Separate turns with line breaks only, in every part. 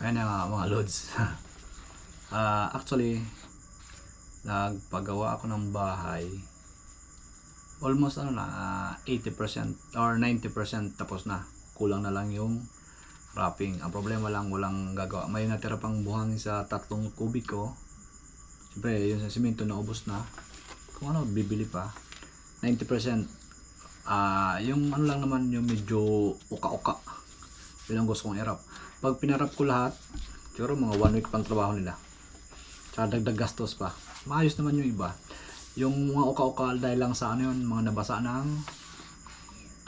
Ayan na mga, mga loads. Ah, actually, nagpagawa ako ng bahay. Almost ano na, ah, 80% or 90% tapos na. Kulang na lang yung wrapping. Ang problema lang, walang gagawa. May natira pang buhangin sa tatlong kubiko. Siyempre, yung sa simento na ubos na. Kung ano, bibili pa. 90% ah yung ano lang naman yung medyo uka-uka yun ang gusto kong i-wrap pag pinarap ko lahat siguro mga one week pang trabaho nila. Tsaka dagdag gastos pa. Maayos naman yung iba. Yung mga uka-uka dahil lang sa ano yun mga nabasa ng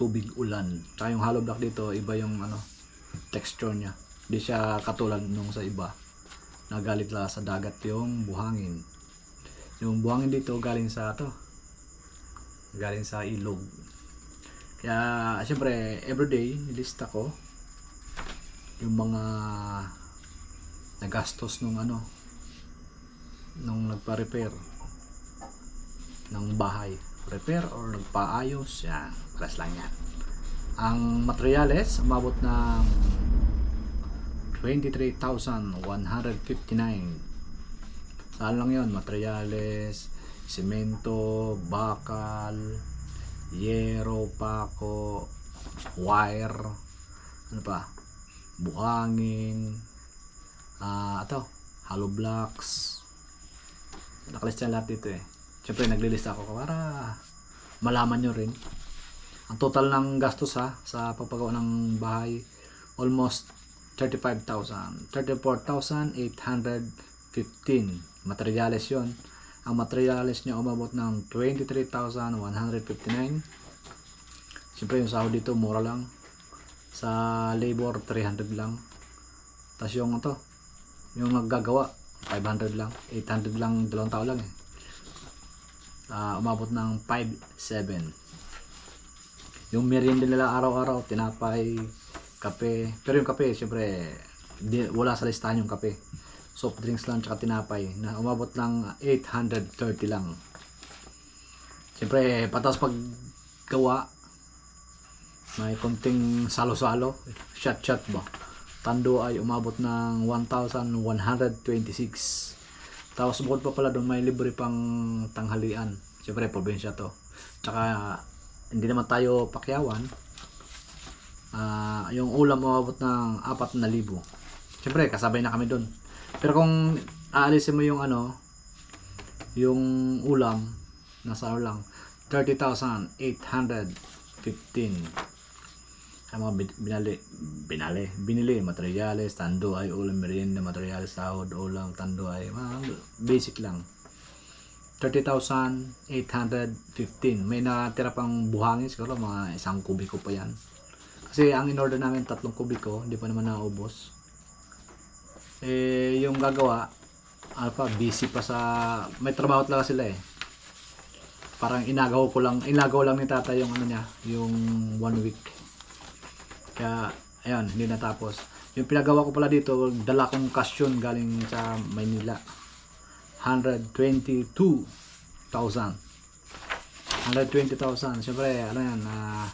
tubig ulan. Tsaka yung hollow block dito iba yung ano texture niya. Hindi siya katulad nung sa iba. Na galit lang sa dagat yung buhangin. Yung buhangin dito galing sa to. Galing sa ilog. Kaya siyempre everyday nilista ko yung mga nagastos nung ano nung nagpa-repair. Ng bahay. Repair or nagpaayos yan. Pares lang yan. Ang materyales umabot ng 23,159 saan lang yon materyales semento bakal yero pako wire. Ano pa buhangin. Ah ito. Hollow blocks. Nakalista lahat dito eh. Syempre naglilista ako para malaman nyo rin. Ang total ng gastos ha sa pagpagawa ng bahay almost 35,000 34,815 materyales yon ang materyales niya umabot ng 23,159 siyempre yung sahod dito mura lang sa labor 300 lang. Tapos yung ito yung naggagawa 500 lang. 800 lang dalawang tao lang eh. Ah, umabot ng 5.7 yung merienda nila araw-araw tinapay kape. Pero yung kape syempre di, wala sa listahan yung kape. Soft drinks lang tsaka tinapay. Na umabot ng 830 lang. Syempre patas pag gawa may konting salo-salo. Shot-shot ba? Tando ay umabot ng 1,126 tapos bukod pa pala doon may libre pang tanghalian. Syempre probinsya to. Tsaka hindi naman tayo pakyawan. Ah, yung ulam umabot ng 4,000 syempre kasabay na kami doon. Pero kung aalisin mo yung ano yung ulam nasa ano lang 30,815 ang mga bin- binali binali binili materyales tando ay ulam merienda materyales sahod ulam tando ay mga basic lang. 30,815 may natira pang buhangin siguro mga isang kubiko pa yan. Kasi ang in-order namin tatlong kubiko hindi pa naman naubos. Eh yung gagawa pa busy pa sa may trabaho talaga sila eh. Parang inagaw ko lang inagaw lang ni tata yung ano niya yung one week kaya ayun hindi natapos. Yung pinagawa ko pala dito dala kong kasyon galing sa Maynila. 122,000 120,000 syempre ano yan ah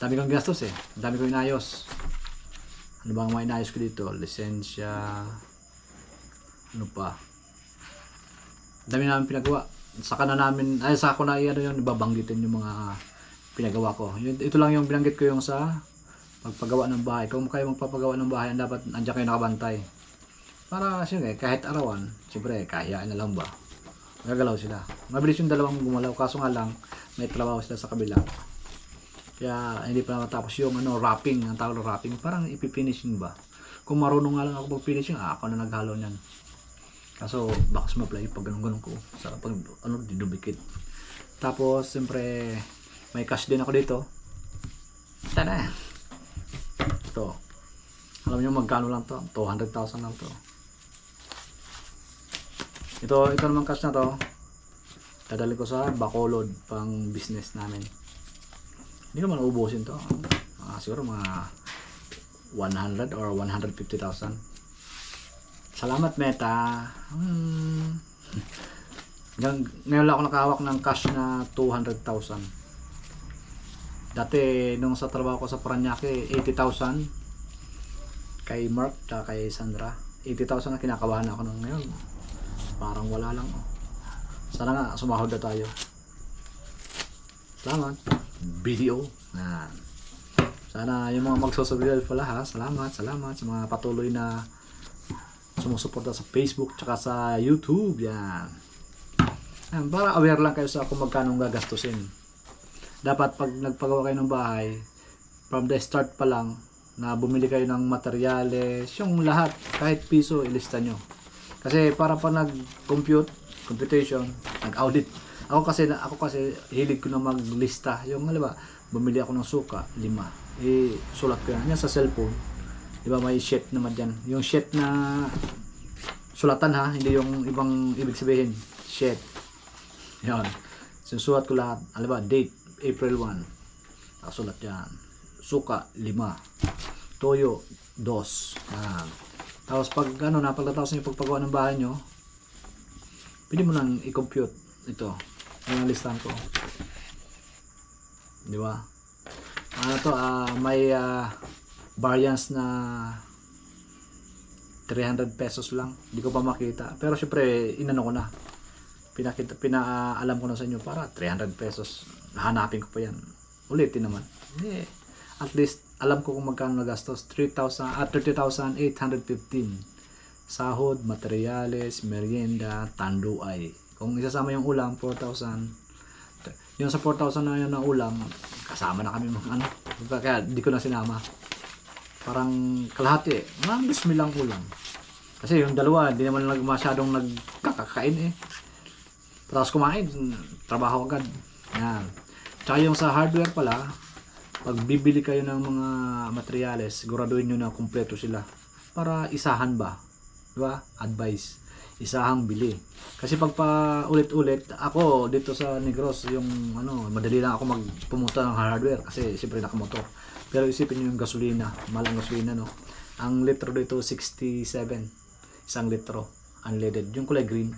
dami kong gastos eh. Dami kong inayos. Ano bang mga inayos ko dito? Lisensya. Ano pa? Dami namin pinagawa. Saka na namin ay saka ko na ano yung babanggitin yung mga pinagawa ko. Yun, ito lang yung binanggit ko yung sa pagpagawa ng bahay. Kung kayo magpapagawa ng bahay dapat andyan kayo nakabantay. Para siyempre kahit arawan siyempre kaya na lang ba? Gagalaw sila. Mabilis yung dalawang gumalaw. Kaso nga lang may trabaho sila sa kabila. Kaya hindi pa natapos yung ano wrapping. Ang tawag wrapping. Parang ipifinishing ba? Kung marunong nga lang ako mag-finishing ah, ako na naghalo niyan. Kaso baka sumablay pag ganun ganun ko. Sa pag ano didubikit. Tapos siyempre may cash din ako dito. Tada ito alam niyo magkano lang to? 200,000 lang to. Ito ito naman cash na to. Dadali ko sa Bacolod pang business namin. Hindi naman ubusin to. Ah, siguro mga 100 or 150,000 salamat Meta. Hmm. Ngayon lang ako nakahawak ng cash na 200,000 dati nung sa trabaho ko sa Paranaque 80,000 kay Mark tsaka kay Sandra. 80,000 na kinakabahan ako ng ngayon. Parang wala lang oh. sana nga sumahod na tayo. Salamat. Video. Na. Sana yung mga magsusubigal pala ha? Salamat salamat sa mga patuloy na sumusuporta sa Facebook tsaka sa YouTube yan. Yan, para aware lang kayo sa kung magkano gagastusin dapat pag nagpagawa kayo ng bahay from the start pa lang na bumili kayo ng materyales, yung lahat, kahit piso, ilista nyo. Kasi para pa nag-compute, computation, nag-audit. Ako kasi, ako kasi, hilig ko na maglista. Yung, alam ba, bumili ako ng suka, lima. Eh, sulat ko yan. Yan sa cellphone. Di ba, may sheet naman dyan. Yung sheet na sulatan ha, hindi yung ibang ibig sabihin. Sheet. Yan. Sinusulat ko lahat. Alam ba, date, April 1. Nakasulat yan. Suka, lima. Toyo, dos. Yan. Tapos pag ano na, pagkatapos niyo pagpagawa ng bahay nyo, pwede mo nang i-compute ito. Yung listahan ko. Di ba? Ano to, ah, may ah, variance na 300 pesos lang. Hindi ko pa makita. Pero syempre, inano ko na. Pinakita, pinaalam ko na sa inyo para 300 pesos. Hanapin ko pa yan. Ulitin naman. Eh, at least, alam ko kung magkano nagastos. 3,000, ah, 30,815. Sahod, materyales, merienda, tanduay. Kung isasama yung ulam, 4,000. Yung sa 4,000 na yun na ulam, kasama na kami mga ano. Kaya di ko na sinama. Parang kalahati eh. Mga bismi lang ulam. Kasi yung dalawa, hindi naman nag masyadong nagkakakain eh. Tapos kumain, trabaho agad. Yan. Tsaka yung sa hardware pala, pag bibili kayo ng mga materyales, siguraduhin nyo na kumpleto sila. Para isahan ba? Diba? Advice. Isahang bili. Kasi pag pa ulit-ulit, ako dito sa Negros, yung ano, madali lang ako magpumunta ng hardware kasi siyempre nakamotor. Pero isipin nyo yung gasolina, malang gasolina no. Ang litro dito 67. Isang litro. Unleaded. Yung kulay green.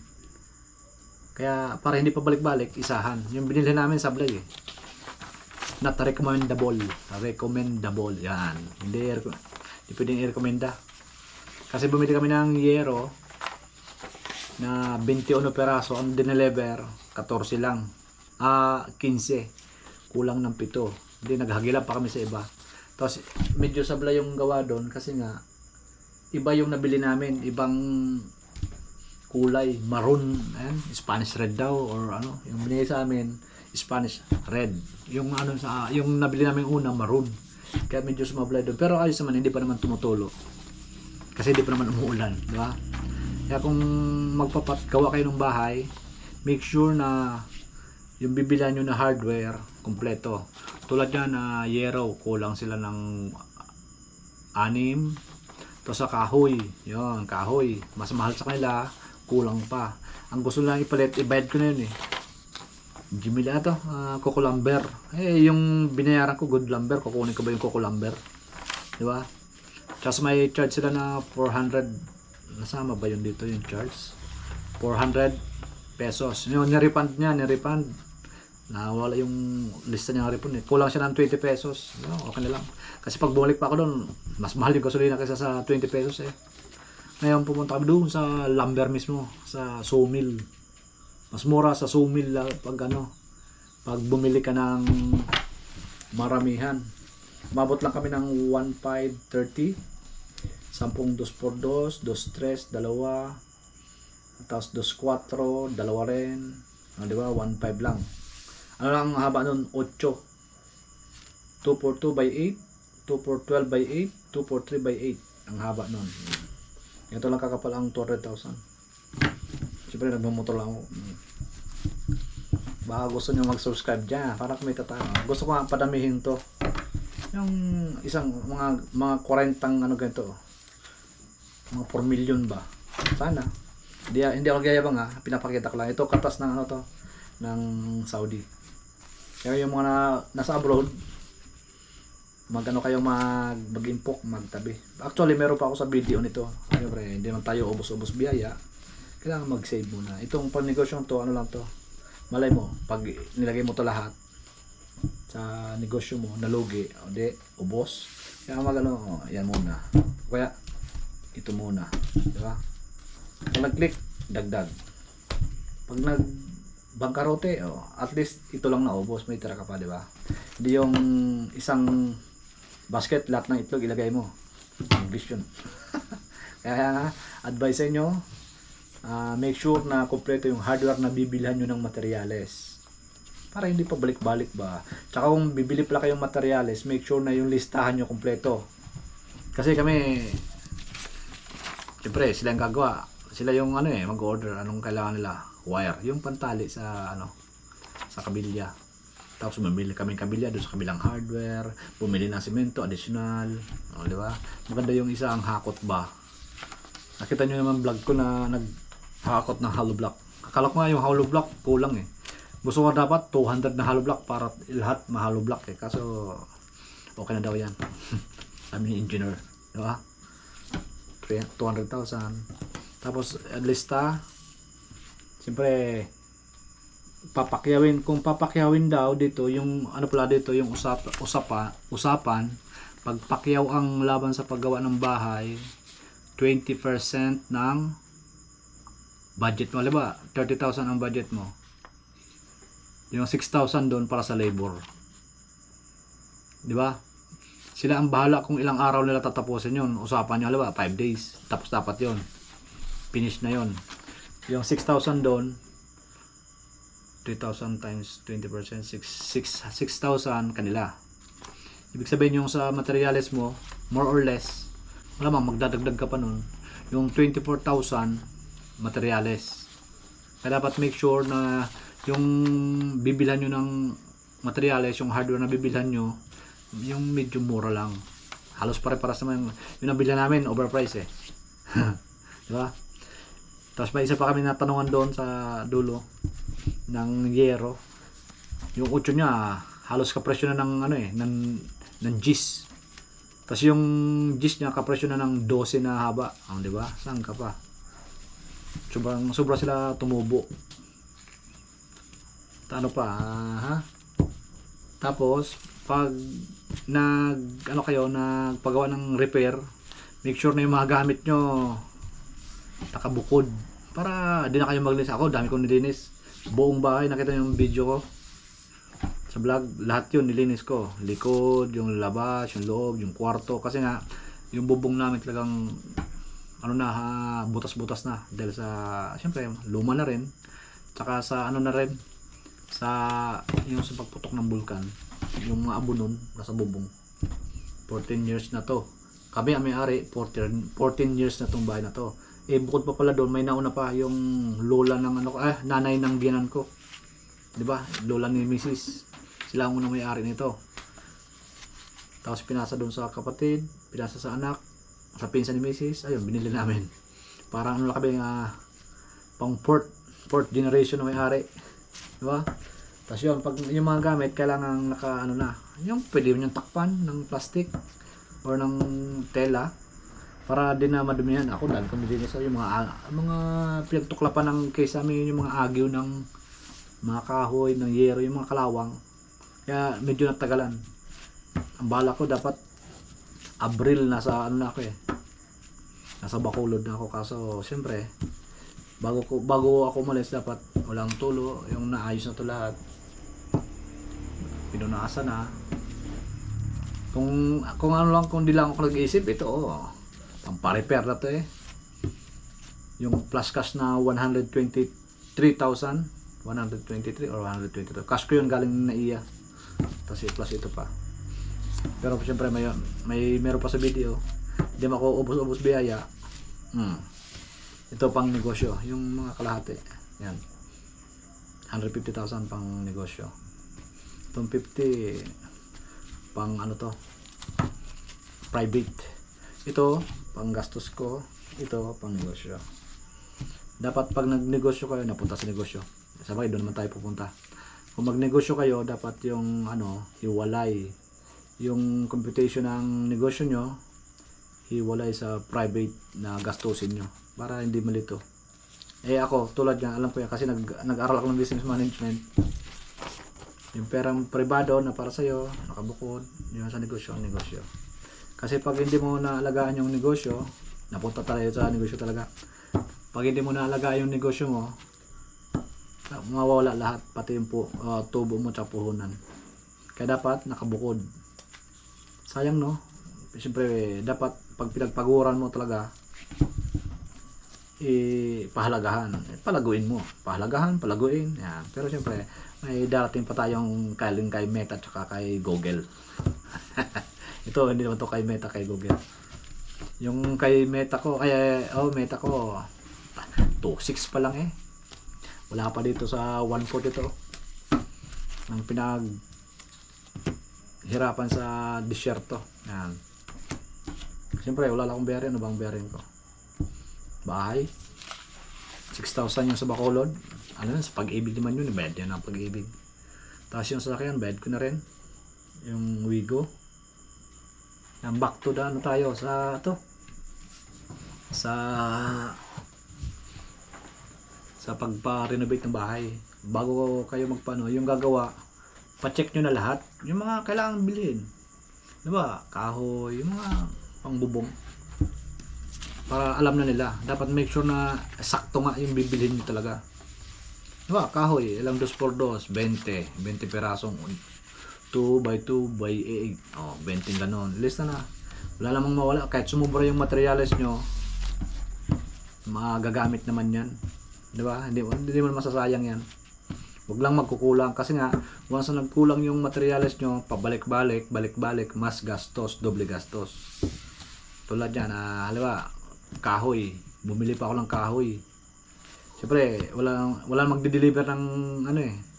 Kaya para hindi pa balik-balik, isahan. Yung binili namin sa vlog eh. Not recommendable. Recommendable. Yan. Hindi, hindi pwedeng i-recommenda. Kasi bumili kami ng yero na 21 peraso. Ang dinelever, 14 lang. Ah, 15. Kulang ng 7. Hindi, naghagilap pa kami sa iba. Tapos, medyo sabla yung gawa doon kasi nga, iba yung nabili namin. Ibang kulay, maroon, ayan, Spanish red daw or ano, yung binigay sa amin, Spanish red. Yung ano sa yung nabili namin una maroon. Kaya medyo sumablay doon. Pero ayos naman, hindi pa naman tumutulo. Kasi hindi pa naman umuulan, di ba? Kaya kung magpapagawa kayo ng bahay, make sure na yung bibilan nyo na hardware, kompleto. Tulad yan na yero, kulang sila ng anim. Tapos sa kahoy, yun, kahoy. Mas mahal sa kanila, kulang pa. Ang gusto lang ipalit, ibayad ko na yun eh. Jimmy na to, uh, Coco Lumber. Eh, yung binayaran ko, good lumber, kukunin ko ba yung Coco Lumber? Di ba? Tapos may charge sila na 400, nasama ba yun dito yung charge? 400 pesos. Yung nirepand niya, nirepand. Nawala yung lista niya ng refund eh. Kulang siya ng 20 pesos. No, okay na lang. Kasi pag bumalik pa ako doon, mas mahal yung gasolina kaysa sa 20 pesos eh. Ngayon pumunta kami doon sa lumber mismo, sa sawmill. Mas mura sa sawmill lang pag ano, pag bumili ka ng maramihan. Mabot lang kami ng 1,530. 10 dos por dos, dos tres, dalawa. Tapos dos cuatro, dalawa rin. Ah, di ba? 1,5 lang. Ano lang ang haba nun? 8. 2 for 2 by 8. 2 for 12 by 8. 2 for 3 by 8. Ang haba nun. Ito lang kakapal ang 200,000. Siyempre nagmamotor lang ako. Baka gusto nyo mag-subscribe dyan para kumita tayo. Gusto ko nga padamihin to. Yung isang mga mga 40 ano ganito. Mga 4 million ba? Sana. Hindi, hindi ako gayabang ha. Pinapakita ko lang. Ito katas ng ano to ng Saudi. Kaya yung mga na, nasa abroad, magano kayo mag mag-impok, magtabi. Actually, meron pa ako sa video nito. Siyempre, hindi naman tayo ubos-ubos biyaya. Kailangan mag-save muna. Itong pagnegosyo to, ano lang to. Malay mo, pag nilagay mo to lahat sa negosyo mo, nalugi, o di, ubos. Kaya mag ano, yan muna. Kaya, ito muna. Di ba? Pag nag-click, dagdag. Pag nag bangkarote, oh, at least ito lang naubos, may tira ka pa, di ba? Hindi yung isang basket, lahat ng itlog ilagay mo. English yun. Kaya advice sa inyo, ah, make sure na kompleto yung hardware na bibilhan nyo ng materyales. Para hindi pa balik-balik ba. Tsaka kung bibili pala kayong materyales, make sure na yung listahan nyo kompleto. Kasi kami, siyempre, sila yung gagawa. Sila yung ano eh, mag-order. Anong kailangan nila? Wire. Yung pantali sa ano, sa kabilya. Tapos bumili kami ng kabilya doon sa kabilang hardware. Bumili ng simento, additional. O, di ba? Maganda yung isa ang hakot ba. Nakita nyo naman vlog ko na naghakot ng hollow block. Akala ko nga yung hollow block kulang eh. Gusto ko dapat 200 na hollow block para lahat ma-hollow block eh. Kaso okay na daw yan. Sabi ni engineer. Di ba? 200,000. Tapos lista. Siyempre papakyawin kung papakyawin daw dito yung ano pala dito yung usap usapa usapan pagpakyaw ang laban sa paggawa ng bahay 20% ng budget mo. Alam ba, 30,000 ang budget mo. Yung 6,000 doon para sa labor. Di ba? Sila ang bahala kung ilang araw nila tatapusin yun. Usapan nyo, alam ba, 5 days. Tapos dapat yon Finish na yon Yung 6,000 doon, 3,000 times 20%, 6, 6, 6,000 kanila. Ibig sabihin yung sa materials mo, more or less, malamang magdadagdag ka pa nun, yung 24,000 materials. Kaya dapat make sure na yung bibilhan nyo ng materials, yung hardware na bibilhan nyo, yung medyo mura lang. Halos pare-paras naman. Yung nabilhan namin, overpriced eh. Di ba? Tapos may isa pa kami natanungan doon sa dulo ng Yero. Yung 8 niya, halos kapresyo na ng ano eh, ng, ng gis. Tapos yung gis niya, kapresyo na ng 12 na haba. Oh, di ba? Saan ka pa? Sobrang, sobra sila tumubo. Ano pa? ah, ha? Tapos, pag nag, ano kayo, nagpagawa ng repair, make sure na yung mga gamit nyo nakabukod. Para di na kayo maglinis. Ako, dami kong nilinis. Buong bahay, nakita yung video ko. Sa vlog, lahat yun nilinis ko. Likod, yung labas, yung loob, yung kwarto. Kasi nga, yung bubong namin talagang ano na, ha, butas-butas na. Dahil sa, siyempre, luma na rin. Tsaka sa ano na rin, sa, yung sa pagputok ng bulkan. Yung mga abo nun, nasa bubong. 14 years na to. Kami ang may-ari, 14, 14 years na tong bahay na to. Eh, bukod pa pala doon, may nauna pa yung lola ng ano, eh, nanay ng ginan ko. 'Di ba? Lola ni Mrs. Sila ang unang may-ari nito. Tapos pinasa doon sa kapatid, pinasa sa anak, sa pinsan ni Mrs. Ayun, binili namin. Parang ano lang kami, ah, pang fourth, fourth generation na may-ari. 'Di ba? Tapos yun, pag yung mga gamit, kailangan naka ano na, yung pwede yung takpan ng plastic or ng tela para din na madumihan. Ako dahil kami din sa yung mga mga pinagtuklapan ng case namin yung mga agyo ng mga kahoy ng yero yung mga kalawang. Kaya medyo natagalan. Ang bala ko dapat Abril nasa ano na ako eh. Nasa Bacolod na ako. Kaso siyempre bago ko bago ako umalis dapat walang tulo. Yung naayos na to lahat. Pinunasan na. Kung kung ano lang kung di lang ako nag-iisip ito oh pang pa-repair na to eh. Yung plus cash na 123,000 123 or 122 cash ko yun galing na iya tapos plus ito pa. Pero siyempre may, may meron pa sa video hindi ako ubos-ubos biyaya. Hmm. ito pang negosyo. Yung mga kalahati. Yan. 150,000 pang negosyo. Itong 50 pang ano to? Private ito pang gastos ko ito pang negosyo dapat pag nagnegosyo kayo napunta sa negosyo. Sabay doon naman tayo pupunta. Kung magnegosyo kayo dapat yung ano hiwalay. Yung computation ng negosyo nyo hiwalay sa private na gastusin nyo para hindi malito. Eh ako tulad yan alam ko yan kasi nag, nag-aral ako ng business management. Yung perang privado na para sa'yo nakabukod yun sa negosyo ang negosyo Kasi pag hindi mo naalagaan yung negosyo, napunta tayo sa negosyo talaga. Pag hindi mo naalagaan yung negosyo mo, mawawala lahat, pati yung pu- ah, tubo mo sa puhunan. Kaya dapat nakabukod. Sayang no? Siyempre, dapat pag pinagpaguran mo talaga, eh, pahalagahan. Eh, palaguin mo. Pahalagahan, palaguin. Yan. Pero siyempre, may darating pa tayong kaling kay Meta at kay Google. Ito, hindi naman to kay Meta, kay Google. Yung kay Meta ko, ay, oh, Meta ko, 2.6 pa lang eh. Wala pa dito sa 1.4 ito. Ang pinag hirapan sa disyerto. Yan. Siyempre, wala lang akong bearing. Ano bang bearing ko? Bahay. 6,000 yung sa Bacolod. Ano yun, sa pag-ibig naman yun. Bayad yan ang pag-ibig. Tapos yung sasakyan, bayad ko na rin. Yung Wigo. Yan, back to the ano tayo sa to. Sa sa pagpa-renovate ng bahay. Bago kayo magpano, yung gagawa, pa-check nyo na lahat. Yung mga kailangan bilhin. Di ba? Kahoy, yung mga pangbubong. Para alam na nila. Dapat make sure na sakto nga yung bibilhin nyo talaga. Di ba? Kahoy, ilang dos por dos, 20. 20 perasong 2 by 2 by 8. Oh, 20 ganon. Lista na. Wala namang mawala. Kahit sumubra yung materials nyo, magagamit naman yan. Di ba? Hindi, hindi mo masasayang yan. Huwag lang magkukulang kasi nga once na nagkulang yung materials nyo, pabalik-balik, balik-balik, mas gastos, doble gastos. Tulad yan, ah, halimbawa, kahoy. Bumili pa ako ng kahoy. Siyempre, wala wala magde-deliver ng ano eh.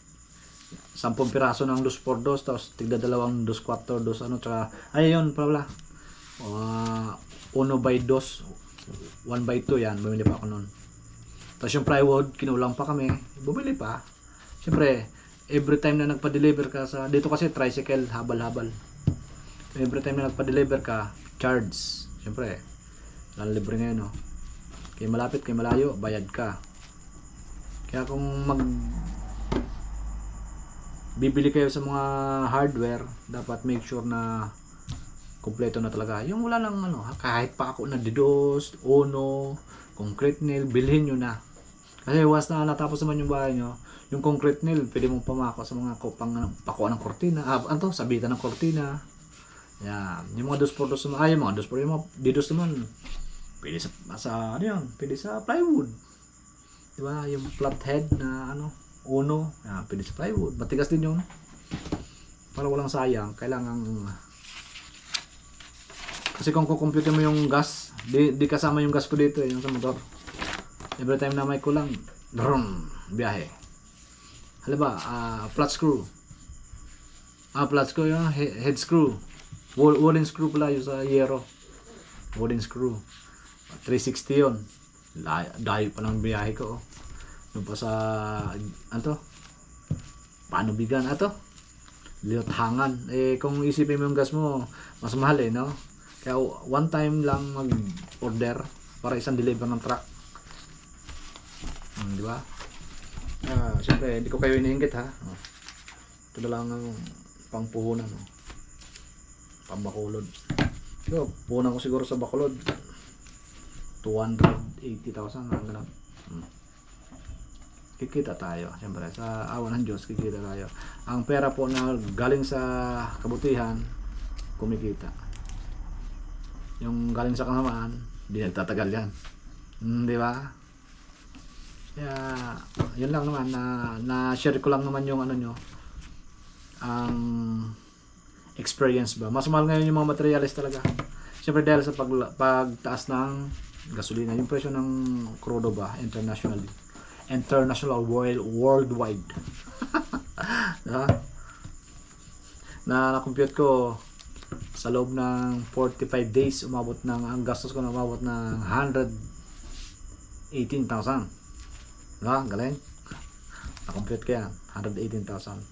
10 piraso ng 2 por 2 tapos tigda dalawang 2 4 2 ano tsaka ay yun pala. Uh, 1 by 2 1 by 2 yan bumili pa ako noon. Tapos yung plywood kinulang pa kami bumili pa. Siyempre, every time na nagpa-deliver ka sa dito kasi tricycle habal-habal. Every time na nagpa-deliver ka, charge. Siyempre, libre ngayon no. Kay malapit, kay malayo, bayad ka. Kaya kung mag bibili kayo sa mga hardware, dapat make sure na kumpleto na talaga. Yung wala lang ano, kahit pa ako na didos, uno, concrete nail, bilhin nyo na. Kasi once na natapos naman yung bahay nyo, yung concrete nail, pwede mong pamako sa mga pang, pakuan ng kortina, ah, ano sabitan ng kortina. Yan. Yung mga dos por dos naman, ay, yung mga dos por, yung mga didos naman, pwede sa, sa, ano yan, pwede sa plywood. Di ba? Yung flat head na, ano, uno, yan, pwede sa plywood. Matigas din yun. Para walang sayang, kailangan, kasi kung kukumpute mo yung gas, di, di kasama yung gas ko dito, eh, yung sa motor. Every time na may kulang, brum, biyahe. Halimbawa, ah, flat screw. Ah, flat screw yung he- head screw. Wall, wooden screw pala yung sa Yero. Wooden screw. 360 yun. La- Dahil pa ng biyahe ko. oh. Yung pa sa, ano to? Paano bigan? Ato? Liot hangan. Eh, kung isipin mo yung gas mo, mas mahal eh, no? Kaya one time lang mag-order para isang deliver ng truck. Hmm, di ba? Ah, siyempre, hindi ko kayo iniinggit ha. Ito na lang ang pangpuhunan. Oh. Pambakulod. So, puhunan ko siguro sa Bacolod. 280,000 ang ganun. Kikita tayo, siyempre. Sa awan ng Diyos, kikita tayo. Ang pera po na galing sa kabutihan, kumikita. Yung galing sa kasamaan, di nagtatagal yan. Hmm, di ba? Kaya, yun lang naman na na-share ko lang naman yung ano nyo ang experience ba. Mas mahal ngayon yung mga materials talaga. Siyempre dahil sa pag, pagtaas ng gasolina, yung presyo ng crudo ba internationally. International world worldwide. diba? Na na-compute ko sa loob ng 45 days umabot ng ang gastos ko na umabot ng 118,000. Diba? Galing. Na-complete ko yan. 118,000.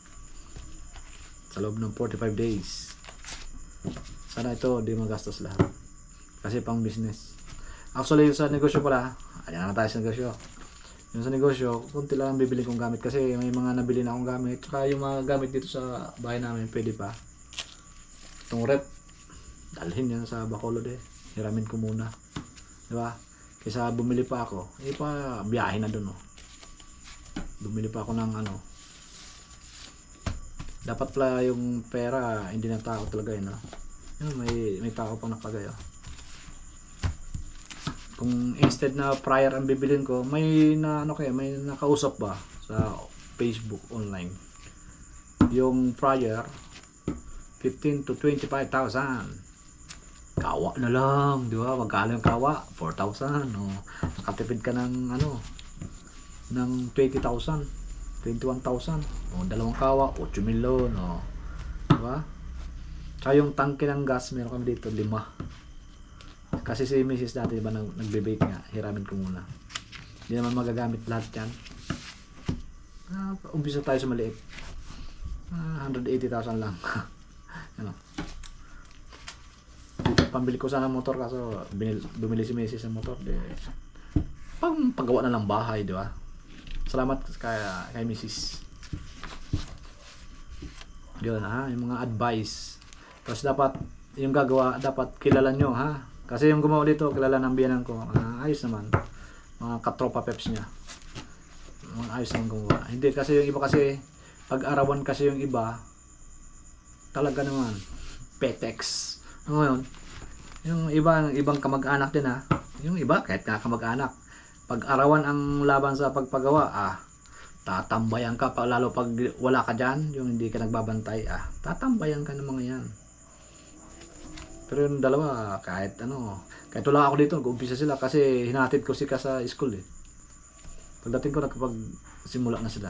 Sa loob ng 45 days. Sana ito, di magastos lahat. Kasi pang business. Actually, sa negosyo pala, ayan na tayo sa negosyo. Yung sa negosyo, kunti lang ang bibili kong gamit kasi may mga nabili na akong gamit. Tsaka yung mga gamit dito sa bahay namin, pwede pa. Itong rep, dalhin yan sa Bacolod eh. Hiramin ko muna. Di ba? Kaysa bumili pa ako, eh pa biyahe na dun oh. Bumili pa ako ng ano. Dapat pala yung pera, hindi na tao talaga yun, no? Yun, may, may tao pang nakagay, oh. Kung instead na prior ang bibilin ko, may na ano kaya, may nakausap ba sa Facebook online. Yung prior 15 to 25,000. Kawa na lang, di ba? Magkano yung kawa? 4,000. O, nakatipid ka ng ano, ng 20,000. 21,000. O, dalawang kawa, 8 milyon. O, di ba? Tsaka yung tangke ng gas, meron kami dito, lima. Kasi si Mrs. dati, di ba, nag, nagbe-bake nga. Hiramin ko muna. Hindi naman magagamit lahat yan. Ah, umpisa tayo sa maliit. Ah, 180,000 lang. ano? Pambili ko sana ng motor kaso binil, bumili si Mrs. ng motor. Di, pang paggawa na lang bahay, di ba? Salamat kay, kay Mrs. Yun ha, yung mga advice. Tapos dapat, yung gagawa, dapat kilala nyo ha. Kasi yung gumawa dito, kilala ng biyanan ko. Ah, ayos naman. Mga katropa peps niya. Mga ayos naman gumawa. Hindi kasi yung iba kasi, pag arawan kasi yung iba, talaga naman, petex. Ano yun? Yung iba, ibang kamag-anak din ha. Yung iba, kahit nga kamag-anak. Pag arawan ang laban sa pagpagawa, ah, tatambayan ka pa, lalo pag wala ka dyan, yung hindi ka nagbabantay, ah, tatambayan ka ng mga yan. Pero yung dalawa, kahit ano, kahit wala ako dito, nag-umpisa sila kasi hinatid ko sika sa school eh. Pagdating ko, nakapag simula na sila.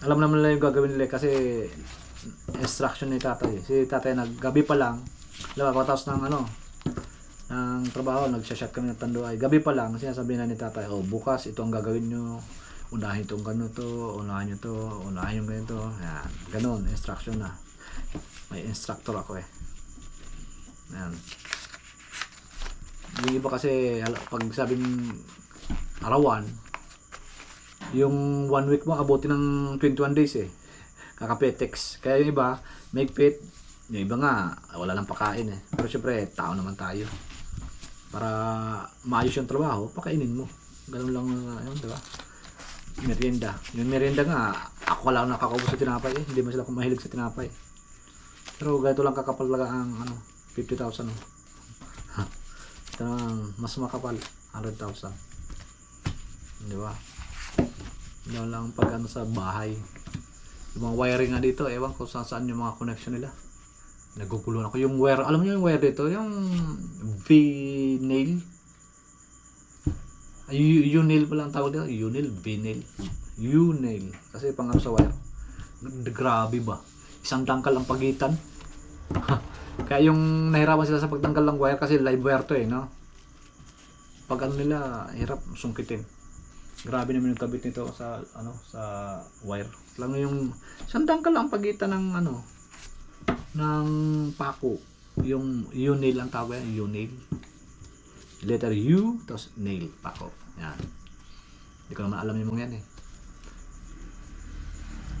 Alam naman nila yung gagawin nila kasi instruction ni tatay. eh. Si tatay naggabi pa lang, alam mo, tapos ng ano, ng trabaho, nagsashot kami ng tanduay. Gabi pa lang, sinasabi na ni tatay, oh, bukas ito ang gagawin nyo, unahin itong ganito, unahin nyo to, unahin yung ganito. Yan, ganun, instruction na. May instructor ako eh. Yan. Yung iba kasi, pag sabing arawan, yung one week mo, abuti ng 21 days eh. Kakapetex. Kaya yung iba, make fit. Yung iba nga, wala lang pakain eh. Pero syempre, tao naman tayo. Para maayos yung trabaho, pakainin mo. Ganun lang, uh, yun, di ba? Merienda. Yung merienda nga, ako lang nakakaubos sa tinapay eh. Hindi man sila kumahilig sa tinapay. Pero ganito lang kakapal talaga ang ano, 50,000 oh. Ito naman, mas makapal, 100,000. Di ba? Yun lang pag ano sa bahay. Yung mga wiring nga dito, ewan ko saan saan yung mga connection nila. Nagugulo ako. Yung wire, alam niyo yung wire dito, yung V-nail. U-nail pala ang tawag dito. U-nail, V-nail. U-nail. Kasi pang ano sa wire. Grabe ba? Isang tangkal ang pagitan. Kaya yung nahirapan sila sa pagtanggal ng wire kasi live wire to eh, no? Pag ano nila, hirap sungkitin. Grabe naman yung kabit nito sa ano sa wire. Lang yung isang tangkal ang pagitan ng ano ng pako. Yung U-nail ang tawag yan, U-nail. Letter U, tapos nail, pako. Yan. Hindi ko naman alam yung mga yan eh.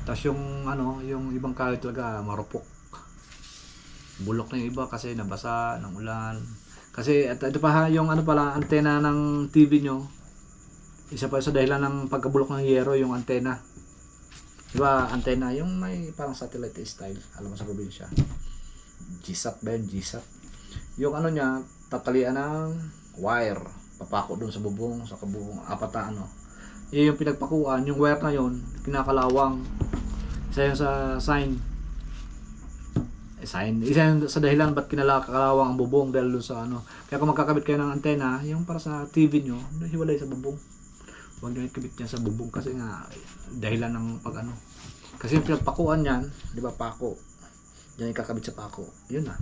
Tapos yung ano, yung ibang kahoy talaga marupok. Bulok na yung iba kasi nabasa ng ulan. Kasi at ito pa ha, yung ano pala, antena ng TV nyo. Isa pa sa dahilan ng pagkabulok ng yero, yung antena. Di ba, antena, yung may parang satellite style, alam mo sa probinsya. GSAT ba yun? GSAT. Yung ano niya, tatalian ng wire. Papako doon sa bubong, sa kabubong, apat na ano. Yun yung pinagpakuan, yung wire na yun, kinakalawang. Isa yun sa sign. Isa yun sa dahilan ba't kinakalawang ang bubong dahil doon sa ano. Kaya kung magkakabit kayo ng antena, yung para sa TV nyo, hiwalay sa bubong. Huwag nyo ikabit niya sa bubong kasi nga dahilan ng pag ano. Kasi yung pinagpakuan yan, di ba pako? Yan yung kakabit sa pako. Yun na.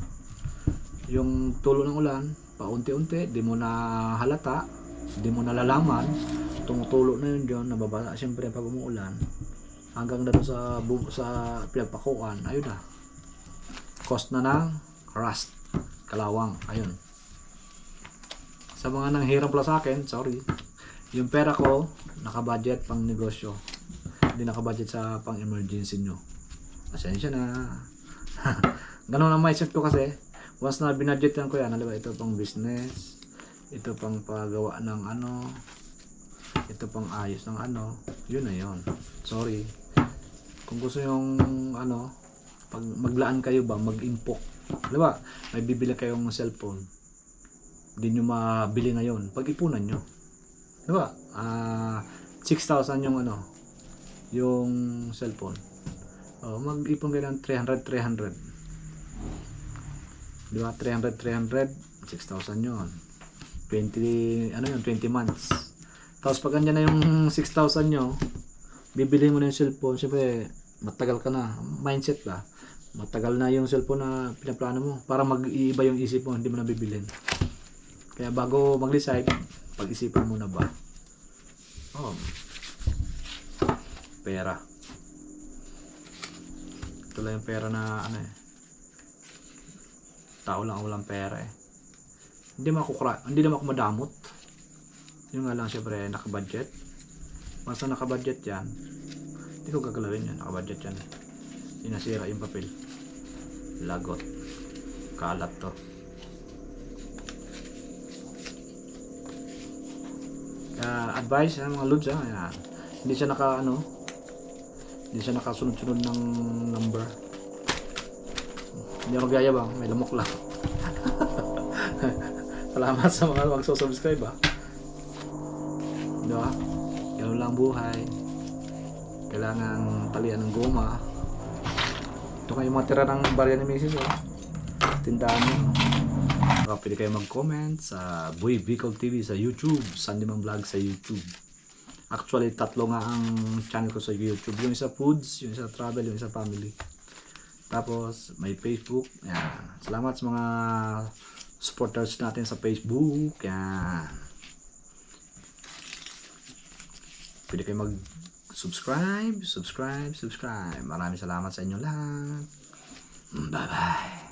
Yung tulo ng ulan, paunti-unti, di mo na halata, di mo nalalaman, tumutulo na yun dyan, nababasa siyempre pag umuulan. Hanggang na sa, sa pinagpakuan, ayun na. Cost na ng rust, kalawang, ayun. Sa mga nanghiram pala sa akin, sorry. Yung pera ko, nakabudget pang negosyo. Hindi nakabudget sa pang emergency nyo. Pasensya na. Ganun ang mindset ko kasi. Once na binadgetan ko yan, halimbawa ito pang business, ito pang pagawa ng ano, ito pang ayos ng ano, yun na yun. Sorry. Kung gusto yung ano, pag maglaan kayo ba, mag-impok. Diba? May bibili kayong cellphone. Hindi nyo mabili ngayon. Pag-ipunan nyo. Diba? Ah, 6,000 yung ano, yung cellphone. Oh, mag-ipon kayo ng 300, 300. Di ba? 300, 300, 6,000 yun. 20, ano yun, 20 months. Tapos pag andyan na yung 6,000 nyo, bibili mo na yung cellphone, siyempre, matagal ka na. Mindset ba? Matagal na yung cellphone na pinaplano mo para mag-iiba yung isip mo, hindi mo na bibilin. Kaya bago mag-decide, pag-isipan mo na ba? Oh, pera. Ito lang yung pera na ano eh. Tao lang ang walang pera eh. Hindi mo ako kra- hindi naman ako madamot. Yung nga lang syempre naka-budget. Basta naka-budget yan, hindi ko gagalawin yan. Naka-budget yan. Inasira yung papel. Lagot. Kalat to. Kaya advice ha, mga lods ha. Ayan. Hindi siya naka ano, hindi siya nakasunod-sunod ng number. Hindi ako magyayabang, may lamok lang. Salamat sa mga magsusubscribe ah. Di ba? Ganun lang buhay. Kailangan talian ng goma. Ito kayo mga tira ng barya ni Mrs. Oh. Tindahan mo. Baka pwede kayo mag-comment sa Boy Bicol TV sa YouTube, Sandy Man Vlog sa YouTube. Actually, tatlo nga ang channel ko sa YouTube. Yung isa foods, yung isa travel, yung isa family. Tapos, may Facebook. Yan. Salamat sa mga supporters natin sa Facebook. Yan. Pwede kayo mag-subscribe, subscribe, subscribe. Maraming salamat sa inyo lahat. Bye-bye.